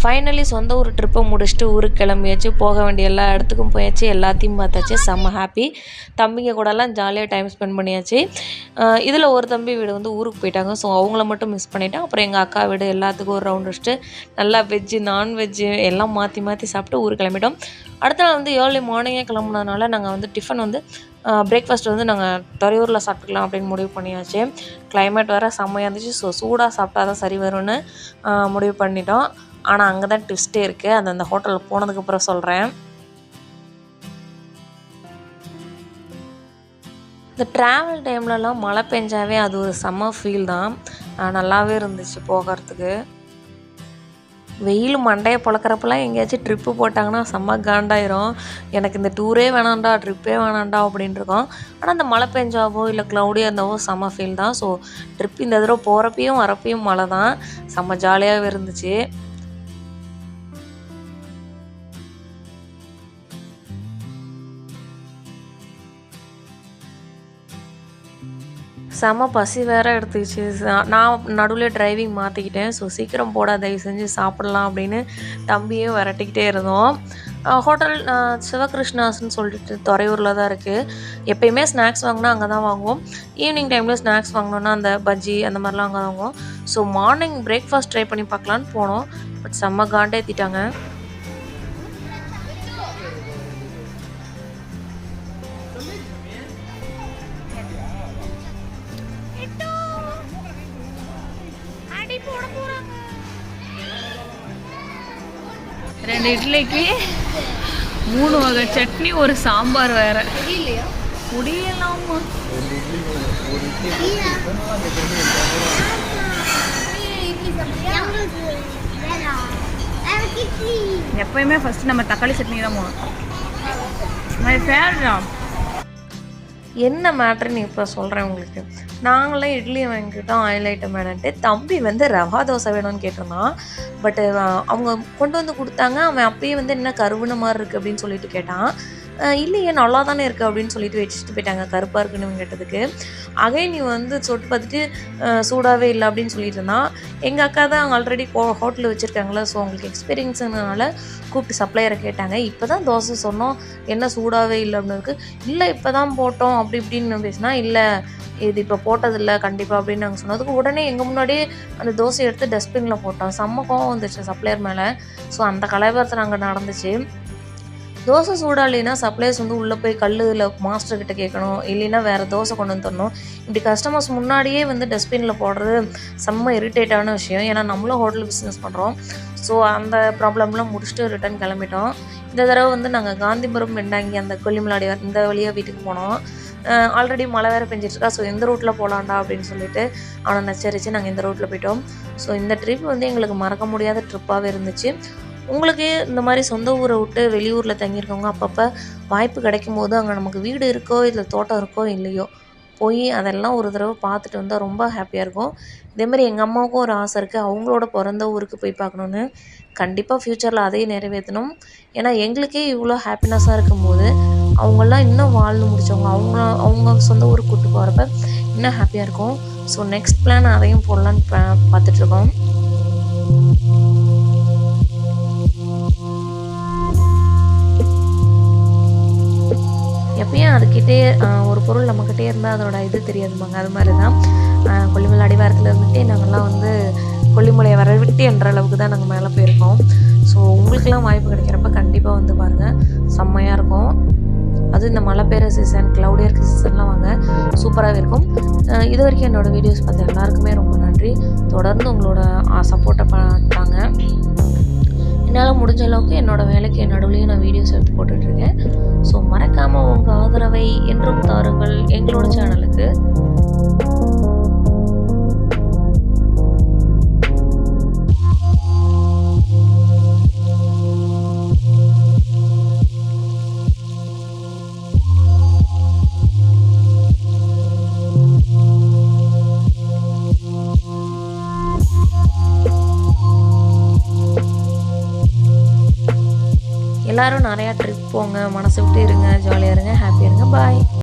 Finally சொந்த ஊர் ட்ரிப்பை முடிச்சுட்டு ஊருக்கு கிளம்பியாச்சு. போக வேண்டிய எல்லா இடத்துக்கும் போயாச்சு. எல்லாத்தையும் பார்த்தாச்சு. செம்ம ஹாப்பி தம்பிங்க கூடலாம் ஜாலியாக டைம் ஸ்பெண்ட் பண்ணியாச்சு. இதில் ஒரு தம்பி வீடு வந்து ஊருக்கு போயிட்டாங்க. ஸோ அவங்கள மட்டும் மிஸ் பண்ணிட்டேன். அப்புறம் எங்கள் அக்கா வீடு எல்லாத்துக்கும் ஒரு ரவுண்ட் வச்சுட்டு நல்லா வெஜ்ஜு நான்வெஜ்ஜு எல்லாம் மாற்றி மாற்றி சாப்பிட்டு ஊருக்கு கிளம்பிட்டோம். அடுத்த நாள் வந்து ஏர்லி மார்னிங்கே கிளம்புனதுனால நாங்கள் வந்து டிஃபன் வந்து பிரேக்ஃபாஸ்ட் வந்து நாங்கள் துறையூரில் சாப்பிட்டுக்கலாம் அப்படின்னு முடிவு பண்ணியாச்சு. கிளைமேட் வேறு செம்மையாக இருந்துச்சு. ஸோ சூடாக சாப்பிட்டா தான் சரி வரும்னு முடிவு பண்ணிட்டோம். ஆனால் அங்கே தான் ட்விஸ்ட்டே இருக்குது அது அந்த ஹோட்டலுக்கு போனதுக்கப்புறம் சொல்கிறேன் இந்த ட்ராவல் டைம்லலாம் மழை பெஞ்சாவே அது ஒரு செம்ம ஃபீல் தான். நல்லாவே இருந்துச்சு போகிறதுக்கு. வெயில் மண்டையை பொழக்கிறப்பெல்லாம் எங்கேயாச்சும் ட்ரிப்பு போட்டாங்கன்னா செம்ம காண்டாயிரும். எனக்கு இந்த டூரே வேணாண்டா ட்ரிப்பே வேணாண்டா அப்படின்னு இருக்கோம். ஆனால் இந்த மழை பெஞ்சாவோ இல்லை க்ளவுடியாக இருந்தாவோ செம்ம ஃபீல் தான். ஸோ ட்ரிப் இந்த தடவை போகிறப்பையும் வரப்பையும் மழை தான். செம்ம ஜாலியாகவே இருந்துச்சு. செம பசி வேற எடுத்துக்கிச்சு. நான் நடுவில் டிரைவிங் மாற்றிக்கிட்டேன் ஸோ சீக்கிரம் போட தயவு செஞ்சு சாப்பிடலாம் அப்படின்னு தம்பியும் விரட்டிக்கிட்டே இருந்தோம். ஹோட்டல் சிவகிருஷ்ணாஸ்ன்னு சொல்லிட்டு துறையூரில் தான் இருக்குது எப்பயுமே ஸ்நாக்ஸ் வாங்கினா அங்கே தான் வாங்குவோம் ஈவினிங் டைமில் ஸ்நாக்ஸ் வாங்கினோன்னா அந்த பஜ்ஜி அந்த மாதிரிலாம் அங்கே வாங்குவோம். ஸோ மார்னிங் பிரேக்ஃபாஸ்ட் ட்ரை பண்ணி பார்க்கலான்னு போனோம். பட் செம்ம காண்டே ஏற்றிட்டாங்க ரெண்டு இட்லிக்கு மூணு வகை சட்னி ஒரு சாம்பார் வேற முடியலாமா எப்பயுமே ஃபர்ஸ்ட் நம்ம தக்காளி சட்னி தான் போகணும் மை ஃபேவரட் என்ன மேட்ருன்னு இப்போ சொல்கிறேன் உங்களுக்கு. நாங்களாம் இட்லியை வாங்கிக்கிட்டோம் ஆயில் ஐட்டம் வேணுன்ட்டு தம்பி வந்து ரவா தோசை வேணும்னு கேட்டிருந்தான் பட்டு அவங்க கொண்டு வந்து கொடுத்தாங்க. அவன் அப்பயே வந்து என்ன கருவுன மாதிரி இருக்குது அப்படின்னு சொல்லிட்டு கேட்டான். இல்லையே நல்லா தானே இருக்குது அப்படின்னு சொல்லிட்டு வச்சுட்டு போயிட்டாங்க கருப்பாக இருக்குன்னு கேட்டதுக்கு. அகை நீ வந்து சொட்டு பார்த்துட்டு சூடாகவே இல்லை அப்படின்னு சொல்லிட்டு இருந்தான் எங்கள் அக்கா தான் ஆல்ரெடி ஹோட்டலில் வச்சுருக்காங்களா ஸோ அவங்களுக்கு எக்ஸ்பீரியன்ஸுனால கூப்பிட்டு சப்ளையரை கேட்டாங்க. இப்போ தான் தோசை சொன்னோம் என்ன சூடாகவே இல்லை அப்படின்னு இருக்குது இல்லை இப்போ தான் போட்டோம் அப்படி இப்படின்னு பேசினா இல்லை இது இப்போ போட்டதில்லை கண்டிப்பாக அப்படின்னு நாங்கள் சொன்னதுக்கு உடனே எங்கள் முன்னாடியே அந்த தோசையை எடுத்து டஸ்ட்பினில் போட்டோம். செம்ம கோவம் வந்துச்சு சப்ளையர் மேலே. ஸோ அந்த கலாபாரத்தில் நாங்கள் நடந்துச்சு. தோசை சூடா இல்லைன்னா சப்ளைஸ் வந்து உள்ளே போய் கல்லில் மாஸ்டர்கிட்ட கேட்கணும். இல்லைன்னா வேறு தோசை கொண்டு வந்து தரணும். இப்படி கஸ்டமர்ஸ் முன்னாடியே வந்து டஸ்ட்பினில் போடுறது செம்ம இரிட்டேட்டான விஷயம். ஏன்னா நம்மளும் ஹோட்டல் பிஸ்னஸ் பண்ணுறோம் ஸோ அந்த ப்ராப்ளம்லாம் முடிச்சுட்டு ரிட்டர்ன் கிளம்பிட்டோம். இந்த தடவை வந்து நாங்கள் காந்திபுரம் வெண்டாங்கி அந்த கொல்லிமலாடி இந்த வழியாக வீட்டுக்கு போனோம். ஆல்ரெடி மழை வேறு பெஞ்சிட்ருக்கா ஸோ எந்த ரூட்டில் போகலாண்டா அப்படின்னு சொல்லிட்டு அவனை நச்சரித்து நாங்கள் இந்த ரூட்டில் போயிட்டோம். ஸோ இந்த ட்ரிப் வந்து எங்களுக்கு மறக்க முடியாத ட்ரிப்பாகவே இருந்துச்சு. உங்களுக்கு இந்த மாதிரி சொந்த ஊரை விட்டு வெளியூரில் தங்கியிருக்கவங்க அப்பப்போ வாய்ப்பு கிடைக்கும் போது அங்கே நமக்கு வீடு இருக்கோ இல்லை தோட்டம் இருக்கோ இல்லையோ போய் அதெல்லாம் ஒரு தடவை பார்த்துட்டு வந்தால் ரொம்ப ஹாப்பியாக இருக்கும். இதேமாதிரி எங்கள் அம்மாவுக்கும் ஒரு ஆசை இருக்குது அவங்களோட பிறந்த ஊருக்கு போய் பார்க்கணுன்னு கண்டிப்பாக ஃப்யூச்சரில் அதையும் நிறைவேற்றணும். ஏன்னா எங்களுக்கே இவ்வளோ ஹாப்பினஸ்ஸாக இருக்கும்போது அவங்கெல்லாம் இன்னும் வாழ்ந்து முடித்தவங்க அவங்க அவங்க சொந்த ஊருக்கு கூப்பிட்டு போகிறப்ப இன்னும் ஹாப்பியாக இருக்கும். ஸோ நெக்ஸ்ட் பிளான் அதையும் போடலான்னு பார்த்துட்ருக்கோம் நம்மக்கிட்டே ஒரு பொருள் நம்மக்கிட்டே இருந்தால் அதோட இது தெரியாதுமாங்க அது மாதிரி தான் கொல்லிமலை அடிவாரத்தில் இருந்துகிட்டே நாங்கள்லாம் வந்து கொல்லிமலையை வர விட்டு என்ற அளவுக்கு தான் நாங்கள் மேலே போயிருக்கோம். ஸோ உங்களுக்கெல்லாம் வாய்ப்பு கிடைக்கிறப்ப கண்டிப்பாக வந்து பாருங்கள் செம்மையாக இருக்கும். அதுவும் இந்த மழை பெய்கிற சீசன் க்ளவுடியாக இருக்கிற சீசன்லாம் வாங்க சூப்பராகவே இருக்கும். இது வரைக்கும் என்னோடய வீடியோஸ் பார்த்த எல்லாருக்குமே ரொம்ப நன்றி. தொடர்ந்து உங்களோட சப்போர்ட்டை பண்ணாங்க என்னால் முடிஞ்ச அளவுக்கு என்னோடய வேலைக்கு நடுவுலையும் நான் வீடியோஸ் எடுத்து போட்டுட்ருக்கேன். ஸோ மறக்காமல் உங்கள் ஆதரவை என்றும் தாருங்கள் எங்களோட சேனலுக்கு எல்லாரும் நிறையா ட்ரிப் போங்க. மனசு விட்டு இருங்க. ஜாலியாக இருங்க. ஹாப்பியாக இருங்க. பாய்